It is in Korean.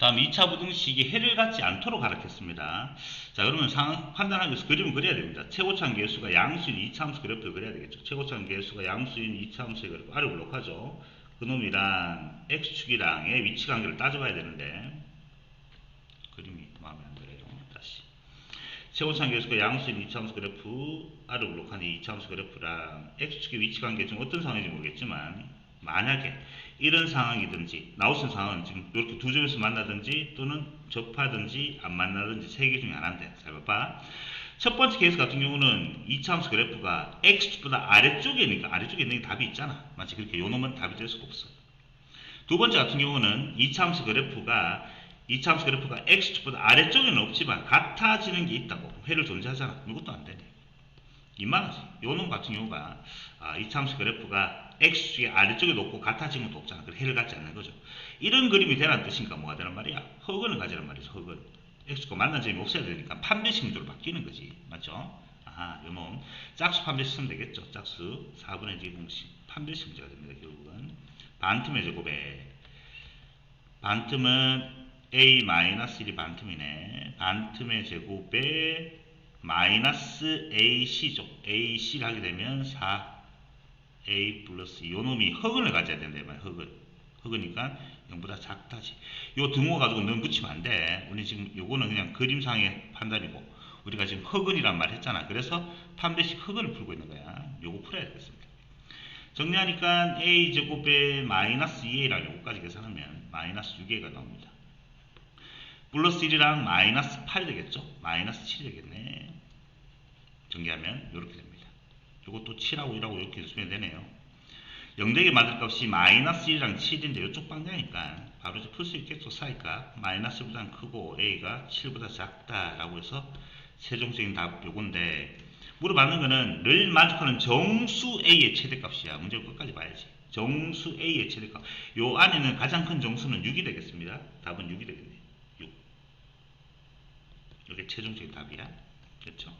다음 2차 부등식이 해를 갖지 않도록 가르쳤습니다. 자, 그러면 상황 판단하기 위해서 그림을 그려야 됩니다. 최고차항 계수가 양수인 2차함수 그래프를 그려야 되겠죠. 최고차항 계수가 양수인 2차함수의 그래프 아래 블록하죠. 그놈이랑 x축이랑의 위치 관계를 따져봐야 되는데 그림이 마음에 안 들어요. 다시. 최고차항 계수가 양수인 2차함수 그래프 아래 블록한 이 2차함수 그래프랑 x축의 위치 관계 중 어떤 상황인지 모르겠지만 만약에 이런 상황이든지 있는 상황은 지금 이렇게 두 점에서 만나든지 또는 접하든지 안 만나든지 세 개 중에 하나인데 잘 봐봐. 첫 번째 케이스 같은 경우는 2차함수 그래프가 x축보다 아래쪽에 있으니까 아래쪽에 있는 게 답이 있잖아. 마치 그렇게 요 놈은 답이 될 수가 없어. 두 번째 같은 경우는 2차함수 그래프가 2차함수 그래프가 x축보다 아래쪽에는 없지만 같아지는 게 있다고. 회를 존재하잖아. 이것도 안 되네. 이만하지. 요놈 같은 경우가 아, 이참수 그래프가 x축의 아래쪽에 놓고 같아진 것도 없잖아. 그 해를 갖지 않는 거죠. 이런 그림이 되라는 뜻이니까 뭐가 되란 말이야? 허근을 가지란 말이죠. 허근. x축과 만난 점이 없어야 되니까 판별식 문제로 바뀌는 거지. 맞죠? 아, 요놈 짝수 판별식 쓰면 되겠죠. 짝수 4분의 1 공식 판별식 문제가 됩니다. 결국은 반틈의 제곱에 반틈은 a-1이 반틈이네. 반틈의 제곱에 마이너스 AC죠. AC를 하게 되면 4A 플러스 요 놈이 허근을 가져야 된다. 말 허근. 허근이니까 0보다 작다지. 요 등호 가지고 너무 붙이면 안 돼. 우리 지금 요거는 그냥 그림상의 판단이고 우리가 지금 허근이란 말 했잖아. 그래서 판별식 허근을 풀고 있는 거야. 요거 풀어야 되겠습니다. 정리하니까 A 제곱에 마이너스 2A랑 요거까지 계산하면 마이너스 6A가 나옵니다. 플러스 1이랑 마이너스 8이 되겠죠? 마이너스 7이 되겠네. 정리하면 이렇게 됩니다. 이것도 7하고 1하고 이렇게 쓰면 되네요. 영대기 맞을 값이 마이너스 1이랑 7인데 이쪽 방향이니까 바로 풀수 있겠죠. 사이가 마이너스보다 크고 A가 7보다 작다라고 해서 최종적인 답 요건데 물어봤는 거는 를 만족하는 정수 A의 최대값이야. 문제 끝까지 봐야지. 정수 A의 최대값. 요 안에는 가장 큰 정수는 6이 되겠습니다. 답은 6이 되겠네. 6. 이게 최종적인 답이야. 그렇죠?